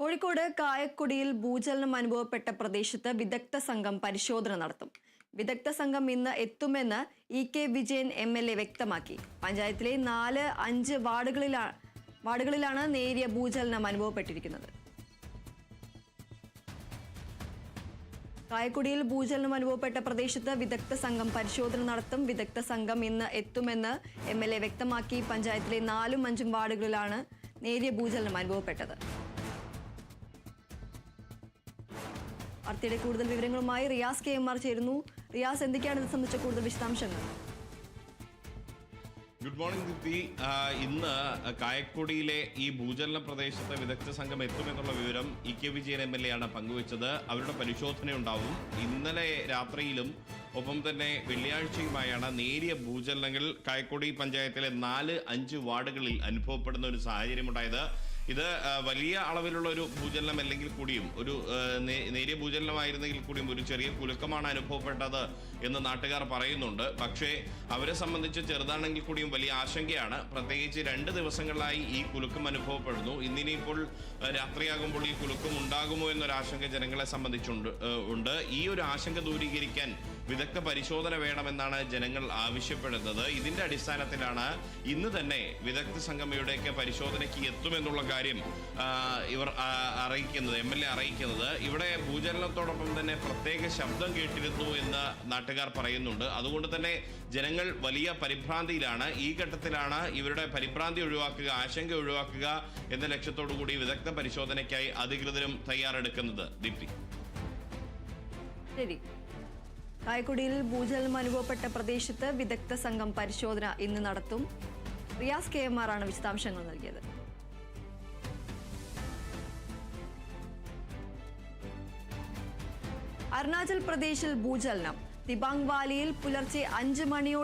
കോഴിക്കോട് കായക്കുടിയിൽ ഭൂചലനം അനുഭവപ്പെട്ട പ്രദേശത്ത് വിദഗ്ധ സംഘം പരിശോധന നടത്തും. വിദഗ്ധ സംഘം ഇന്ന് എത്തുമെന്ന് E K Vijayan M L A വ്യക്തമാക്കി. പഞ്ചായത്തിലെ നാല് അഞ്ച് വാർഡുകളിലാണ് വാർഡുകളിലാണ് നേരിയ ഭൂചലനം അനുഭവപ്പെട്ടിരിക്കുന്നത്. കായക്കുടിയിൽ ഭൂചലനം അനുഭവപ്പെട്ട പ്രദേശത്ത് വിദഗ്ധ സംഘം പരിശോധന നടത്തും. വിദഗ്ധ സംഘം ഇന്ന് എത്തുമെന്ന് എം എൽ എ വ്യക്തമാക്കി. പഞ്ചായത്തിലെ നാലും അഞ്ചും വാർഡുകളിലാണ് നേരിയ ഭൂചലനം അനുഭവപ്പെട്ടത്. വാർത്തയുടെ കൂടുതൽ വിവരങ്ങളുമായി റിയാസ് കെ എം ആർ ചേരുന്നു. റിയാസ് എന്തൊക്കെയാണ് ഇത് സംബന്ധിച്ച കൂടുതൽ വിശദാംശങ്ങൾ? ഗുഡ് മോർണിംഗ് ദീപ്തി ഇന്ന് കായക്കൊടിയിലെ ഈ ഭൂചലന പ്രദേശത്തെ വിദഗ്ധ സംഘം എത്തുമെന്നുള്ള വിവരം E K Vijayan M L A ആണ് പങ്കുവച്ചത്. അവരുടെ പരിശോധന ഉണ്ടാവും ഇന്നലെ രാത്രിയിലും ഒപ്പം തന്നെ വെള്ളിയാഴ്ചയുമായാണ് നേരിയ ഭൂചലനങ്ങൾ കായക്കൊടി പഞ്ചായത്തിലെ നാല് അഞ്ച് വാർഡുകളിൽ അനുഭവപ്പെടുന്ന ഒരു സാഹചര്യമുണ്ടായത്. ഇത് വലിയ അളവിലുള്ള ഒരു ഭൂചലനം അല്ലെങ്കിൽ കൂടിയും ഒരു നേരിയ ഭൂചലനമായിരുന്നെങ്കിൽ കൂടിയും ഒരു ചെറിയ കുലുക്കമാണ് അനുഭവപ്പെട്ടത് എന്ന് നാട്ടുകാർ പറയുന്നുണ്ട്. പക്ഷേ അവരെ സംബന്ധിച്ച് ചെറുതാണെങ്കിൽ കൂടിയും വലിയ ആശങ്കയാണ്. പ്രത്യേകിച്ച് രണ്ട് ദിവസങ്ങളിലായി ഈ കുലുക്കം അനുഭവപ്പെടുന്നു. ഇന്നിനിപ്പോൾ രാത്രിയാകുമ്പോൾ ഈ കുലുക്കം ഉണ്ടാകുമോ എന്നൊരു ആശങ്ക ജനങ്ങളെ സംബന്ധിച്ചുണ്ട് ഉണ്ട്. ഈ ഒരു ആശങ്ക ദൂരീകരിക്കാൻ വിദഗ്ധ പരിശോധന വേണമെന്നാണ് ജനങ്ങൾ ആവശ്യപ്പെടുന്നത്. ഇതിന്റെ അടിസ്ഥാനത്തിലാണ് ഇന്ന് തന്നെ വിദഗ്ധ സംഘം പരിശോധനയ്ക്ക് എത്തുമെന്നുള്ള കാര്യം ഇവർ അറിയിക്കുന്നത് എം എൽ എ അറിയിക്കുന്നത്. ഇവിടെ ഭൂചലനത്തോടൊപ്പം തന്നെ പ്രത്യേക ശബ്ദം കേട്ടിരുന്നു എന്ന് നാട്ടുകാർ പറയുന്നുണ്ട്. അതുകൊണ്ട് തന്നെ ജനങ്ങൾ വലിയ പരിഭ്രാന്തിയിലാണ്. ഈ ഘട്ടത്തിലാണ് ഇവരുടെ പരിഭ്രാന്തി ഒഴിവാക്കുക ആശങ്ക ഒഴിവാക്കുക എന്ന ലക്ഷ്യത്തോടു കൂടി വിദഗ്ധ പരിശോധനയ്ക്കായി അധികൃതരും തയ്യാറെടുക്കുന്നത്. ദീപ്തി. ശരി. കായക്കുടിയിൽ ഭൂചലനം അനുഭവപ്പെട്ട പ്രദേശത്ത് വിദഗ്ധ സംഘം പരിശോധന ഇന്ന് നടത്തും. റിയാസ് കെ എം ആർ ആണ് വിശദാംശങ്ങൾ നൽകിയത്. അരുണാചൽ പ്രദേശിൽ ഭൂചലനം. ദിബാങ് വാലിയിൽ പുലർച്ചെ അഞ്ച് മണിയോടെ